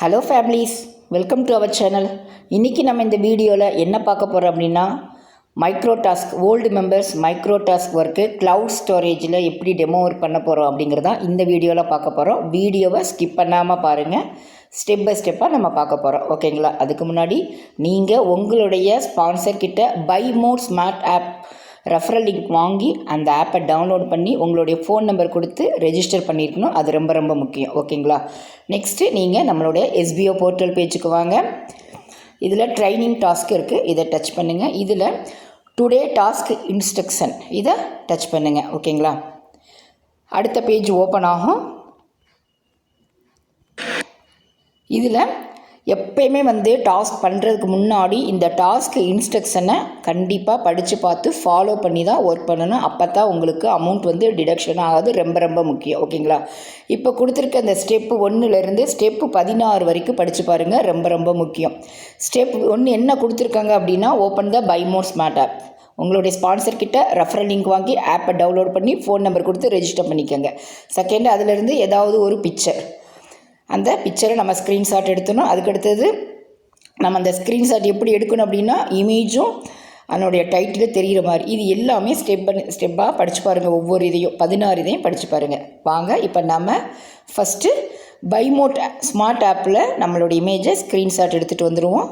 Hello families welcome to our channel இன்றைக்கி நம்ம இந்த வீடியோவில் என்ன பார்க்க போகிறோம் அப்படின்னா micro task old members micro task work cloud ஸ்டோரேஜில் எப்படி டெமோ ஒர்க் பண்ண போகிறோம் அப்படிங்கிறதா இந்த வீடியோவில் பார்க்க போகிறோம் வீடியோவை ஸ்கிப் பண்ணாமல் பாருங்கள் ஸ்டெப் பை ஸ்டெப்பாக நம்ம பார்க்க போகிறோம் ஓகேங்களா அதுக்கு முன்னாடி நீங்கள் உங்களுடைய ஸ்பான்சர் கிட்ட buy mood smart app referral link வாங்கி அந்த ஆப்பை டவுன்லோட் பண்ணி உங்களுடைய ஃபோன் நம்பர் கொடுத்து ரெஜிஸ்டர் பண்ணியிருக்கணும். அது ரொம்ப ரொம்ப முக்கியம். ஓகேங்களா? நெக்ஸ்ட்டு நீங்கள் நம்மளுடைய எஸ்பிஓ போர்ட்டல் பேஜுக்கு வாங்க. இதில் ட்ரைனிங் டாஸ்க் இருக்குது இதை டச் பண்ணுங்கள் இதில் டுடே டாஸ்க் இன்ஸ்ட்ரக்ஷன் இதை டச் பண்ணுங்கள் ஓகேங்களா? அடுத்த பேஜ் ஓப்பன் ஆகும். இதில் எப்பயுமே வந்து டாஸ்க் பண்ணுறதுக்கு முன்னாடி இந்த டாஸ்க் இன்ஸ்ட்ரக்ஷனை கண்டிப்பாக படித்து பார்த்து ஃபாலோ பண்ணி தான் ஒர்க் பண்ணணும். அப்போ தான் உங்களுக்கு அமௌண்ட் வந்து டிடக்ஷன் ஆகாது. ரொம்ப ரொம்ப முக்கியம். ஓகேங்களா இப்போ கொடுத்துருக்க அந்த ஸ்டெப்பு ஒன்றுலேருந்து ஸ்டெப்பு பதினாறு வரைக்கும் படித்து பாருங்கள் ரொம்ப ரொம்ப முக்கியம். ஸ்டெப் ஒன்று என்ன கொடுத்துருக்காங்க அப்படின்னா open the buy more smart app உங்களுடைய ஸ்பான்சர் கிட்ட ரெஃபரல் லிங்க் வாங்கி ஆப்பை டவுன்லோட் பண்ணி ஃபோன் நம்பர் கொடுத்து ரெஜிஸ்டர் பண்ணிக்கோங்க. செகண்ட் அதிலிருந்து ஏதாவது ஒரு பிக்சர் அந்த பிக்சரை நம்ம ஸ்க்ரீன்ஷாட் எடுத்தணும் அதுக்கடுத்தது நம்ம அந்த ஸ்க்ரீன்ஷாட் எப்படி எடுக்கணும் அப்படின்னா இமேஜும் அதனுடைய டைட்டில் தெரிகிற மாதிரி. இது எல்லாமே ஸ்டெப் பண்ணி ஸ்டெப்பாக படித்து பாருங்கள் ஒவ்வொரு இதையும் பதினாறு இதையும் படித்து பாருங்கள் வாங்க இப்போ நம்ம ஃபஸ்ட்டு பைமோட் ஸ்மார்ட் ஆப்பில் நம்மளோட இமேஜை ஸ்க்ரீன்ஷாட் எடுத்துகிட்டு வந்துடுவோம்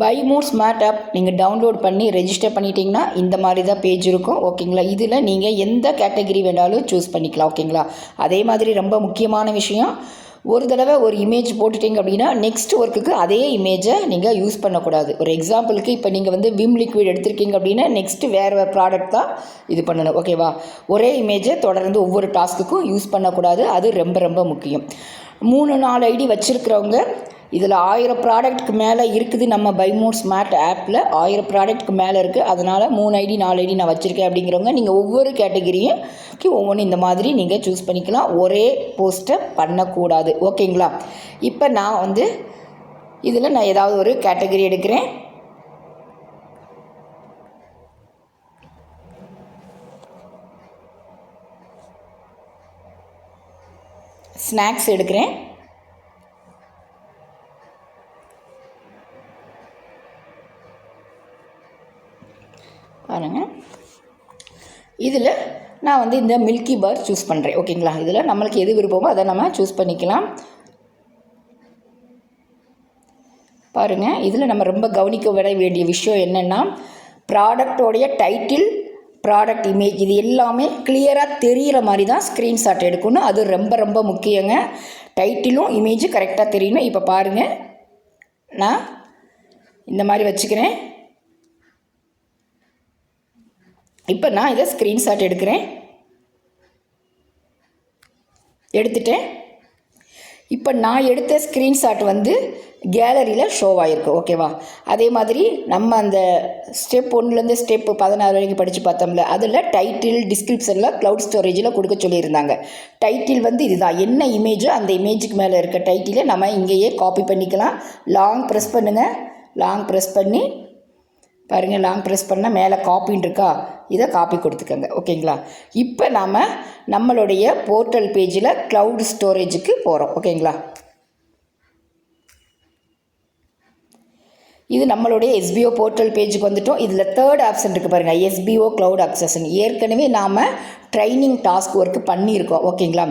பை மூட் ஸ்மார்ட் ஆப் நீங்கள் டவுன்லோட் பண்ணி ரெஜிஸ்டர் பண்ணிட்டீங்கன்னா இந்த மாதிரி தான் பேஜ் இருக்கும் ஓகேங்களா இதில் நீங்கள் எந்த கேட்டகரி வேணாலும் சூஸ் பண்ணிக்கலாம் ஓகேங்களா அதே மாதிரி ரொம்ப முக்கியமான விஷயம் ஒரு தடவை ஒரு இமேஜ் போட்டுட்டீங்க அப்படின்னா நெக்ஸ்ட் ஒர்க்குக்கு அதே இமேஜை நீங்கள் யூஸ் பண்ணக்கூடாது. ஒரு எக்ஸாம்பிளுக்கு இப்போ நீங்கள் வந்து விம் லிக்விட் எடுத்திருக்கீங்க அப்படின்னா நெக்ஸ்ட்டு வேறு ப்ராடக்ட் தான் இது பண்ணணும் ஓகேவா ஒரே இமேஜை தொடர்ந்து ஒவ்வொரு டாஸ்க்குக்கும் யூஸ் பண்ணக்கூடாது அது ரொம்ப ரொம்ப முக்கியம். மூணு நாலு ஐடி வச்சுருக்கிறவங்க இதில் ஆயிரம் ப்ராடக்ட்க்கு மேலே இருக்குது நம்ம பைமோட் ஸ்மார்ட் ஆப்பில் ஆயிரம் ப்ராடக்ட்க்கு மேலே இருக்குது அதனால் மூணு ஐடி நாலு ஐடி நான் வச்சுருக்கேன் அப்படிங்கிறவங்க நீங்கள் ஒவ்வொரு கேட்டகிரியும் ஒவ்வொன்று இந்த மாதிரி நீங்கள் சூஸ் பண்ணிக்கலாம். ஒரே போஸ்ட்டை பண்ணக்கூடாது. ஓகேங்களா? இப்போ நான் வந்து இதில் நான் ஏதாவது ஒரு கேட்டகரி எடுக்கிறேன். ஸ்நாக்ஸ் எடுக்கிறேன் பாருங்கள் இதில் நான் வந்து இந்த மில்கி பார் சூஸ் பண்ணுறேன் ஓகேங்களா? இதில் நம்மளுக்கு எது விருப்பமோ அதை நம்ம சூஸ் பண்ணிக்கலாம். பாருங்கள் இதில் நம்ம ரொம்ப கவனிக்க விட வேண்டிய விஷயம் என்னென்னா ப்ராடக்டோடைய டைட்டில் ப்ராடக்ட் இமேஜ் இது எல்லாமே கிளியராக தெரிகிற மாதிரி தான் ஸ்க்ரீன்ஷாட் எடுக்கணும். அது ரொம்ப ரொம்ப முக்கியங்க. டைட்டிலும் இமேஜும் கரெக்டாக தெரியணும். இப்போ பாருங்கள் நான் இந்த மாதிரி வச்சுக்கிறேன். இப்போ நான் இதை ஸ்க்ரீன்ஷாட் எடுக்கிறேன். எடுத்துட்டேன். இப்போ நான் எடுத்த ஸ்க்ரீன்ஷாட் வந்து கேலரியில் ஷோவாயிருக்கு ஓகேவா அதே மாதிரி நம்ம அந்த ஸ்டெப் ஒன்றுலேருந்து ஸ்டெப் பதினாறு வரைக்கும் படித்து பார்த்தோம்ல அதில் டைட்டில் டிஸ்கிரிப்ஷனில் க்ளவுட் ஸ்டோரேஜில் கொடுக்க சொல்லியிருந்தாங்க. டைட்டில் வந்து இதுதான். என்ன இமேஜோ அந்த இமேஜுக்கு மேலே இருக்க டைட்டிலை நம்ம இங்கேயே காப்பி பண்ணிக்கலாம். லாங் ப்ரெஸ் பண்ணுங்கள் லாங் ப்ரெஸ் பண்ணி பாருங்கள் லாங் ப்ரெஸ் பண்ணால் மேலே காப்பின்னு இருக்கா? இதை காப்பி கொடுத்துக்கோங்க ஓகேங்களா? இப்போ நாம் நம்மளுடைய போர்ட்டல் பேஜில் க்ளவுட் ஸ்டோரேஜுக்கு போகிறோம் ஓகேங்களா? இது நம்மளுடைய எஸ்பிஓ போர்ட்டல் பேஜுக்கு வந்துட்டோம். இதில் தேர்ட் ஆப்ஷன் இருக்குது பாருங்கள் எஸ்பிஓ க்ளவுட் அக்சஷன் ஏற்கனவே நாம் ட்ரைனிங் டாஸ்க் ஒர்க்கு பண்ணியிருக்கோம் ஓகேங்களா?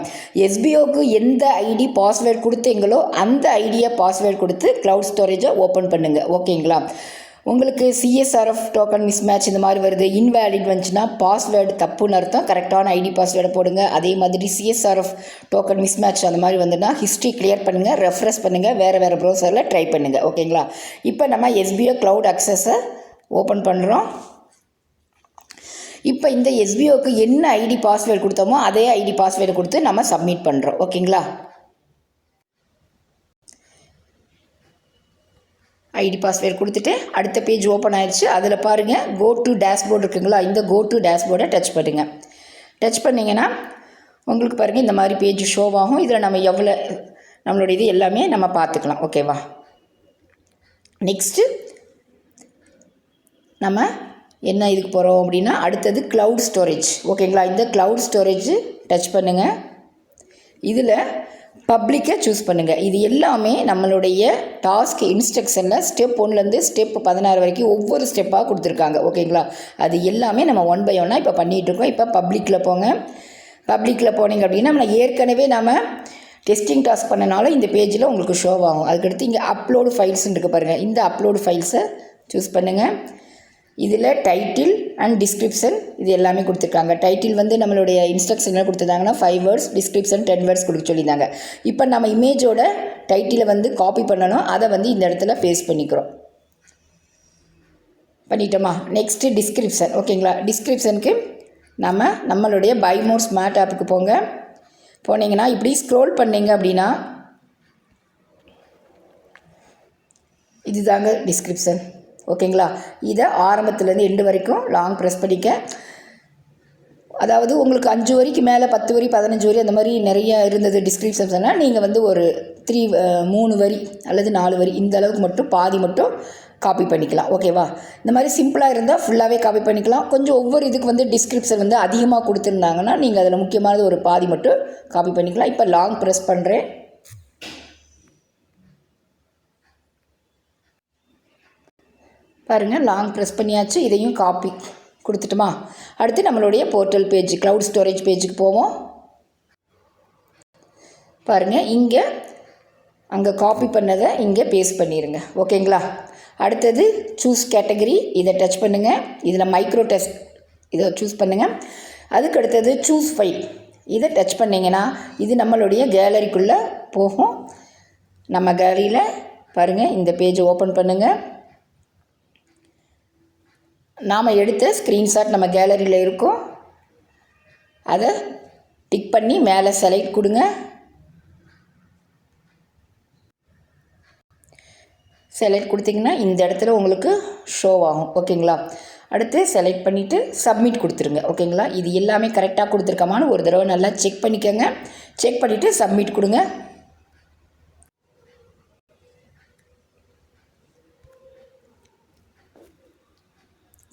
எஸ்பிஓக்கு எந்த ஐடி பாஸ்வேர்ட் கொடுத்தீங்களோ அந்த ஐடியை பாஸ்வேர்ட் கொடுத்து க்ளவுட் ஸ்டோரேஜை ஓப்பன் பண்ணுங்கள் ஓகேங்களா? உங்களுக்கு சிஎஸ்ஆர்எஃப் டோக்கன் மிஸ் மேட்ச் இந்த மாதிரி வருது. இன்வேலிட் வந்துச்சுன்னா பாஸ்வேர்டு தப்புன்னு அர்த்தம். கரெக்டான ஐடி பாஸ்வேர்டை போடுங்க. அதே மாதிரி சிஎஸ்ஆர்எஃப் டோக்கன் மிஸ் மேட்ச் அந்த மாதிரி வந்துன்னா ஹிஸ்ட்ரி கிளியர் பண்ணுங்கள் ரெஃப்ரெஷ் பண்ணுங்கள் வேறு வேறு ப்ரௌசரில் ட்ரை பண்ணுங்கள் ஓகேங்களா இப்போ நம்ம எஸ்பிஓ க்ளவுட் அக்சஸை ஓப்பன் பண்ணுறோம் இப்போ இந்த எஸ்பிஓக்கு என்ன ஐடி பாஸ்வேர்டு கொடுத்தோமோ அதே ஐடி பாஸ்வேர்டு கொடுத்து நம்ம சப்மிட் பண்ணுறோம் ஓகேங்களா ஐடி பாஸ்வேர்டு கொடுத்துட்டு அடுத்த பேஜ் ஓப்பன் ஆயிடுச்சு அதில் பாருங்கள் கோ டு டேஷ்போர்டு இருக்குங்களா? இந்த கோ டு டேஷ்போர்டை டச் பண்ணுங்கள் டச் பண்ணிங்கன்னா உங்களுக்கு பாருங்கள் இந்த மாதிரி பேஜ் ஷோவாகும் இதில் நம்ம எவ்வளோ நம்மளோட இது எல்லாமே நம்ம பார்த்துக்கலாம். ஓகேவா நெக்ஸ்ட்டு நம்ம என்ன இதுக்கு போகிறோம் அப்படின்னா அடுத்தது க்ளவுட் ஸ்டோரேஜ் ஓகேங்களா இந்த க்ளவுட் ஸ்டோரேஜ் டச் பண்ணுங்கள் இதில் பப்ளிக்கை சூஸ் பண்ணுங்கள் இது எல்லாமே நம்மளுடைய டாஸ்க் இன்ஸ்ட்ரக்ஷனில் ஸ்டெப் ஒன்லேருந்து ஸ்டெப் பதினாறு வரைக்கும் ஒவ்வொரு ஸ்டெப்பாக கொடுத்துருக்காங்க. ஓகேங்களா அது எல்லாமே நம்ம ஒன் பை ஒன்னாக இப்போ பண்ணிகிட்ருக்கோம் இப்போ பப்ளிக்கில் போங்க. பப்ளிக்கில் போனீங்க அப்படின்னா நம்ம ஏற்கனவே நம்ம டெஸ்டிங் டாஸ்க் பண்ணனால இந்த பேஜில் உங்களுக்கு ஷோ ஆகும். அதுக்கடுத்து இங்கே அப்லோடு ஃபைல்ஸ்ன்னு இருக்கு பாருங்கள் இந்த அப்லோடு ஃபைல்ஸை சூஸ் பண்ணுங்கள் இதில் டைட்டில் அண்ட் டிஸ்கிரிப்ஷன் இது எல்லாமே கொடுத்துருக்காங்க. டைட்டில் வந்து நம்மளுடைய இன்ஸ்ட்ரக்ஷனில் கொடுத்துருந்தாங்கன்னா five words description ten words கொடுக்க சொல்லியிருந்தாங்க. இப்போ நம்ம இமேஜோட டைட்டிலை வந்து காப்பி பண்ணணும். அதை வந்து இந்த இடத்துல பேஸ்ட் பண்ணிக்கிறோம். பண்ணிட்டோமா? நெக்ஸ்ட்டு டிஸ்கிரிப்ஷன் ஓகேங்களா டிஸ்கிரிப்ஷனுக்கு நம்ம நம்மளுடைய பைமோர் ஸ்மார்ட் ஆப்புக்கு போங்க. போனீங்கன்னா இப்படி ஸ்க்ரோல் பண்ணீங்க அப்படின்னா இதுதாங்க டிஸ்கிரிப்ஷன் ஓகேங்களா இதை ஆரம்பத்துலேருந்து எண்டு வரைக்கும் லாங் ப்ரெஸ் பண்ணிக்க. அதாவது உங்களுக்கு அஞ்சு வரிக்கு மேலே பத்து வரி பதினஞ்சு வரி அந்த மாதிரி நிறைய இருந்தது டிஸ்கிரிப்ஷன்ஸ்னால் நீங்கள் வந்து ஒரு த்ரீ மூணு வரி அல்லது நாலு வரி இந்த அளவுக்கு மட்டும் பாதி மட்டும் காப்பி பண்ணிக்கலாம். ஓகேவா இந்த மாதிரி சிம்பிளாக இருந்தால் ஃபுல்லாகவே காப்பி பண்ணிக்கலாம். கொஞ்சம் ஒவ்வொரு இதுக்கு வந்து டிஸ்கிரிப்ஷன் வந்து அதிகமாக கொடுத்துருந்தாங்கன்னா நீங்கள் அதில் முக்கியமானது ஒரு பாதி மட்டும் காப்பி பண்ணிக்கலாம். இப்போ லாங் ப்ரெஸ் பண்ணுறேன் பாருங்கள் லாங் ப்ரெஸ் பண்ணியாச்சு இதையும் காப்பி கொடுத்துட்டுமா? அடுத்து நம்மளுடைய போர்ட்டல் பேஜ் க்ளவுட் ஸ்டோரேஜ் பேஜுக்கு போவோம். பாருங்கள் இங்கே அங்கே காப்பி பண்ணதை இங்கே பேஸ்ட் பண்ணிடுங்க ஓகேங்களா அடுத்தது சூஸ் கேட்டகரி இதை டச் பண்ணுங்கள் இதில் மைக்ரோ டெஸ்ட் இதை சூஸ் பண்ணுங்கள் அதுக்கு அடுத்தது சூஸ் ஃபைல் இதை டச் பண்ணிங்கன்னா இது நம்மளுடைய கேலரிக்குள்ளே போகும். நம்ம கேலரியில் பாருங்கள் இந்த பேஜை ஓப்பன் பண்ணுங்கள் நாம் எடுத்த ஸ்க்ரீன்ஷாட் நம்ம கேலரியில் இருக்கும். அதை டிக் பண்ணி மேலே செலக்ட் கொடுங்க. செலக்ட் கொடுத்தீங்கன்னா இந்த இடத்துல உங்களுக்கு ஷோ ஆகும். ஓகேங்களா? அடுத்து செலக்ட் பண்ணிவிட்டு சப்மிட் கொடுத்துருங்க. ஓகேங்களா? இது எல்லாமே கரெக்டாக கொடுத்துருக்கமான்னு ஒரு தடவை நல்லா செக் பண்ணிக்கோங்க. செக் பண்ணிவிட்டு சப்மிட் கொடுங்க.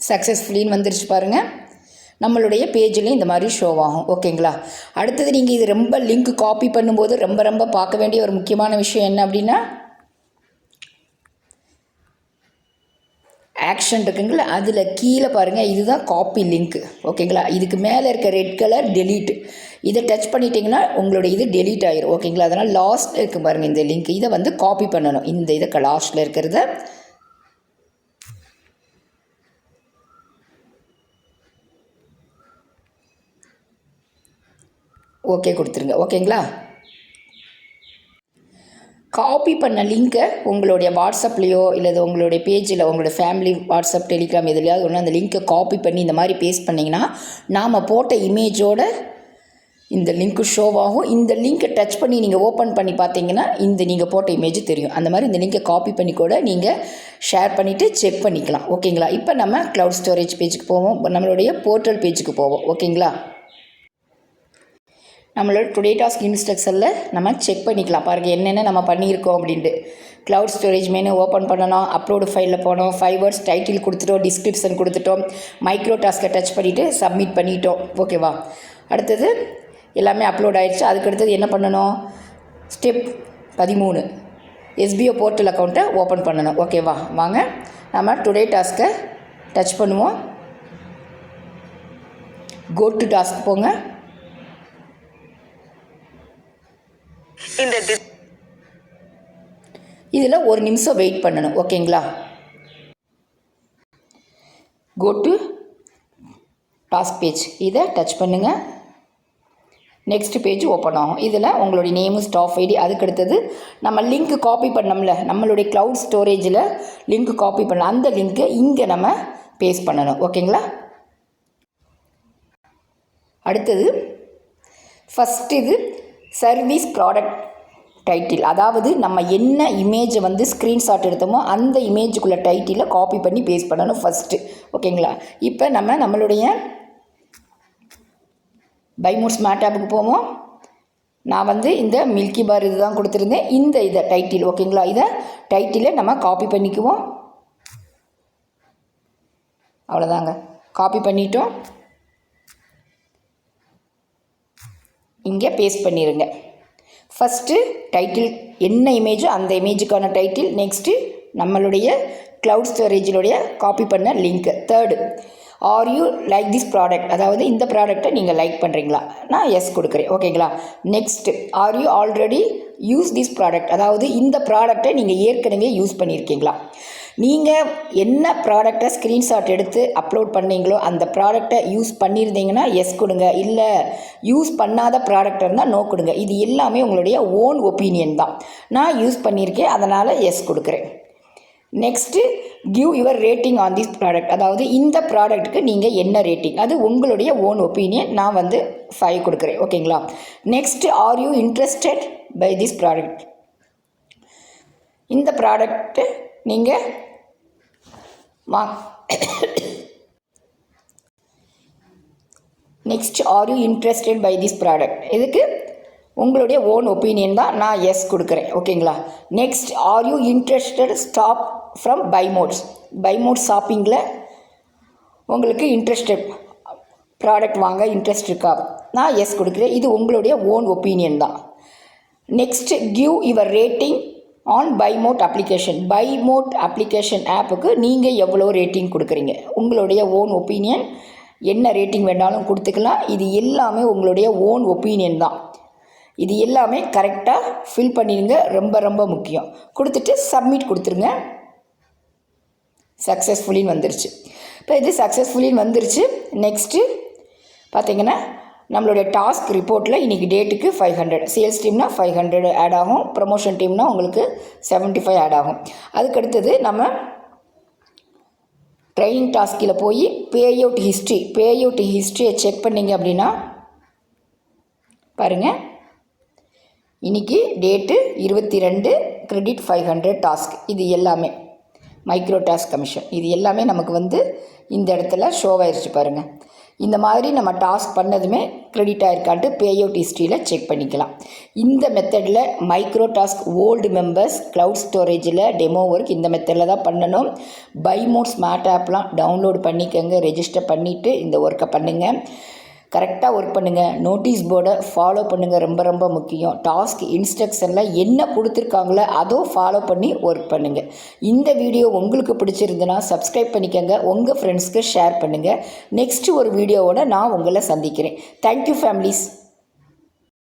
சக்ஸஸ்ஃபுல்லின்னு வந்துருச்சு பாருங்கள் நம்மளுடைய பேஜ்லேயும் இந்த மாதிரி ஷோ ஆகும். ஓகேங்களா அடுத்தது நீங்கள் இது ரொம்ப லிங்க் காப்பி பண்ணும்போது ரொம்ப ரொம்ப பார்க்க வேண்டிய ஒரு முக்கியமான விஷயம் என்ன அப்படின்னா ஆக்ஷன் இருக்குங்களா? அதில் கீழே பாருங்கள் இதுதான் காப்பி லிங்க்கு ஓகேங்களா இதுக்கு மேலே இருக்க ரெட் கலர் டெலீட் இதை டச் பண்ணிட்டீங்கன்னா உங்களோட இது டெலீட் ஆயிரும். ஓகேங்களா அதனால் லாஸ்ட் இருக்குது பாருங்கள் இந்த லிங்க் இதை வந்து காப்பி பண்ணணும். இந்த இதை லாஸ்ட்டில் இருக்கிறத ஓகே கொடுத்துருங்க. ஓகேங்களா காப்பி பண்ண லிங்க்கை உங்களுடைய வாட்ஸ்அப்லேயோ இல்லை உங்களுடைய பேஜில் உங்களுடைய ஃபேமிலி வாட்ஸ்அப் டெலிகிராம் எதுலையாவது ஒன்று அந்த லிங்க்கை காப்பி பண்ணி இந்த மாதிரி பேஸ்ட் பண்ணிங்கன்னா நாம் போட்ட இமேஜோட இந்த லிங்க்கு ஷோவாகும் இந்த லிங்க்கை டச் பண்ணி நீங்கள் ஓப்பன் பண்ணி பார்த்தீங்கன்னா இந்த நீங்கள் போட்ட இமேஜ் தெரியும். அந்த மாதிரி இந்த லிங்கை காப்பி பண்ணி கூட நீங்கள் ஷேர் பண்ணிவிட்டு செக் பண்ணிக்கலாம். ஓகேங்களா இப்போ நம்ம க்ளவுட் ஸ்டோரேஜ் பேஜுக்கு போவோம். நம்மளுடைய போர்ட்டல் பேஜுக்கு போவோம். ஓகேங்களா நம்மளோட டுடே டாஸ்க் இன்ஸ்ட்ரக்ஷனில் நம்ம செக் பண்ணிக்கலாம். பாருங்கள் என்னென்ன நம்ம பண்ணியிருக்கோம் அப்படின்ட்டு. க்ளவுட் ஸ்டோரேஜ் மெனு ஓப்பன் பண்ணணும் அப்லோடு ஃபைலில் போனோம் ஃபைவ் வேர்ட்ஸ் டைட்டில் கொடுத்துட்டோம் டிஸ்கிரிப்ஷன் கொடுத்துட்டோம் மைக்ரோ டாஸ்க்கை டச் பண்ணிவிட்டு சப்மிட் பண்ணிட்டோம். ஓகேவா அடுத்தது எல்லாமே அப்லோட் ஆகிடுச்சு அதுக்கு அடுத்தது என்ன பண்ணணும்? ஸ்டெப் பதிமூணு. எஸ்பிஓ போர்ட்டல் அக்கௌண்ட்டை ஓப்பன் பண்ணணும். ஓகேவா வாங்க நம்ம டுடே டாஸ்க்கை டச் பண்ணுவோம். கோ டு டாஸ்க் போங்க. இந்த இதில் ஒரு நிமிஷம் வெயிட் பண்ணணும் ஓகேங்களா கோ டு டாஸ்க் பேஜ் இதை டச் பண்ணுங்கள் நெக்ஸ்ட் பேஜ் ஓப்பன் ஆகும். இதில் உங்களுடைய நேமு ஸ்டாஃப் ஐடி அதுக்கு அடுத்தது நம்ம லிங்க் காப்பி பண்ணோம்ல நம்மளுடைய க்ளவுட் ஸ்டோரேஜில் லிங்க் காப்பி பண்ண அந்த லிங்க்கை இங்கே நம்ம பேஸ்ட் பண்ணணும் ஓகேங்களா அடுத்தது ஃபஸ்ட் இது சர்வீஸ் ப்ராடக்ட் டைட்டில் அதாவது நம்ம என்ன இமேஜை வந்து ஸ்க்ரீன்ஷாட் எடுத்தோமோ அந்த இமேஜுக்குள்ள டைட்டிலை காப்பி பண்ணி பேஸ்ட் பண்ணணும் ஃபஸ்ட்டு ஓகேங்களா இப்போ நம்ம நம்மளுடைய பைமோட் ஸ்மார்ட் ஆப்புக்கு போவோம். நான் வந்து இந்த மில்கி பார் இதுதான் கொடுத்துருந்தேன். இந்த இதை டைட்டில் ஓகேங்களா இதை டைட்டிலை நம்ம காப்பி பண்ணிக்குவோம். அவ்வளோதாங்க காப்பி பண்ணிட்டோம். இங்கே பேஸ்ட் பண்ணிடுங்க ஃபஸ்ட்டு டைட்டில் என்ன இமேஜோ அந்த இமேஜுக்கான டைட்டில் நெக்ஸ்ட்டு நம்மளுடைய க்ளவுட் ஸ்டோரேஜினுடைய காப்பி பண்ண link third are you like this product அதாவது இந்த ப்ராடக்ட்டை நீங்கள் லைக் பண்ணுறீங்களா நான் எஸ் கொடுக்குறேன். ஓகேங்களா next are you already use this product அதாவது இந்த ப்ராடக்ட்டை நீங்கள் ஏற்கனவே யூஸ் பண்ணியிருக்கீங்களா நீங்கள் என்ன ப்ராடக்டை ஸ்க்ரீன்ஷாட் எடுத்து அப்லோட் பண்ணீங்களோ அந்த ப்ராடக்டை யூஸ் பண்ணியிருந்தீங்கன்னா எஸ் கொடுங்க. இல்லை யூஸ் பண்ணாத ப்ராடக்ட் இருந்தால் நோ கொடுங்க. இது எல்லாமே உங்களுடைய ஓன் ஒப்பீனியன் தான். நான் யூஸ் பண்ணியிருக்கேன் அதனால் எஸ் கொடுக்குறேன். Next give your rating on this product அதாவது இந்த ப்ராடக்ட்டுக்கு நீங்கள் என்ன ரேட்டிங் அது உங்களுடைய ஓன் ஒப்பீனியன் நான் வந்து ஃபைவ் கொடுக்குறேன். ஓகேங்களா next are you interested buy this product இந்த ப்ராடக்ட்டு நீங்கள் வா next are you interested buy this product இதுக்கு உங்களுடைய ஓன் ஒப்பீனியன் தான் நான் எஸ் கொடுக்குறேன். ஓகேங்களா next are you interested stop from buy mods buy mod ஷாப்பிங்கில் உங்களுக்கு இன்ட்ரெஸ்டட் ப்ராடக்ட் வாங்க இன்ட்ரெஸ்ட் இருக்கா? நான் எஸ் கொடுக்குறேன். இது உங்களுடைய ஓன் ஒப்பீனியன் தான். Next give your rating on buy mod application buy mod application ஆப்புக்கு நீங்கள் எவ்வளோ ரேட்டிங் கொடுக்குறீங்க? உங்களுடைய ஓன் ஒப்பீனியன் என்ன ரேட்டிங் வேணாலும் கொடுத்துக்கலாம். இது எல்லாமே உங்களுடைய ஓன் ஒப்பீனியன் தான். இது எல்லாமே கரெக்டாக ஃபில் பண்ணிடுங்க. ரொம்ப ரொம்ப முக்கியம். கொடுத்துட்டு சப்மிட் கொடுத்துருங்க. சக்ஸஸ்ஃபுல்லின்னு வந்துருச்சு. இப்போ இது சக்ஸஸ்ஃபுல்லின்னு வந்துருச்சு. நெக்ஸ்ட்டு பார்த்தீங்கன்னா நம்மளுடைய டாஸ்க் ரிப்போர்ட்டில் இன்றைக்கி டேட்டுக்கு ஃபைவ் ஹண்ட்ரட் சேல்ஸ் டீம்னா ஃபைவ் ஹண்ட்ரட் ஆட் ஆகும். ப்ரமோஷன் டீம்னா உங்களுக்கு செவன்ட்டி ஃபைவ் ஆட் ஆகும். அதுக்கடுத்தது நம்ம ட்ரைனிங் டாஸ்கில் போய் pay out history pay out ஹிஸ்ட்ரியை செக் பண்ணிங்க அப்படின்னா பாருங்கள் இன்றைக்கி டேட்டு இருபத்தி ரெண்டு கிரெடிட் ஃபைவ் ஹண்ட்ரட் டாஸ்க் இது எல்லாமே. மைக்ரோ டாஸ்க் கமிஷன் இது எல்லாமே நமக்கு வந்து இந்த இடத்துல ஷோவாயிருச்சு பாருங்கள் இந்த மாதிரி நம்ம டாஸ்க் பண்ணதுமே க்ரெடிட் ஆயிருக்கான்ட்டு பே அவுட் ஹிஸ்ட்ரியில் செக் பண்ணிக்கலாம். இந்த மெத்தடில் micro task old members cloud ஸ்டோரேஜில் demo work இந்த மெத்தடில் தான் பண்ணணும். பை மோட் ஸ்மார்ட் ஆப்லாம் டவுன்லோட் பண்ணிக்கோங்க ரெஜிஸ்டர் பண்ணிவிட்டு இந்த ஒர்க்கை பண்ணுங்கள் கரெக்டாக ஒர்க் பண்ணுங்கள் நோட்டீஸ் போர்டை ஃபாலோ பண்ணுங்கள் ரொம்ப ரொம்ப முக்கியம். டாஸ்க் இன்ஸ்ட்ரக்ஷனில் என்ன கொடுத்துருக்காங்களோ அதோ ஃபாலோ பண்ணி ஒர்க் பண்ணுங்கள் இந்த வீடியோ உங்களுக்கு பிடிச்சிருந்துன்னா சப்ஸ்கிரைப் பண்ணிக்கோங்க. உங்கள் ஃப்ரெண்ட்ஸ்க்கு ஷேர் பண்ணுங்கள் நெக்ஸ்ட்டு ஒரு வீடியோவோட நான் உங்களை சந்திக்கிறேன். Thank you families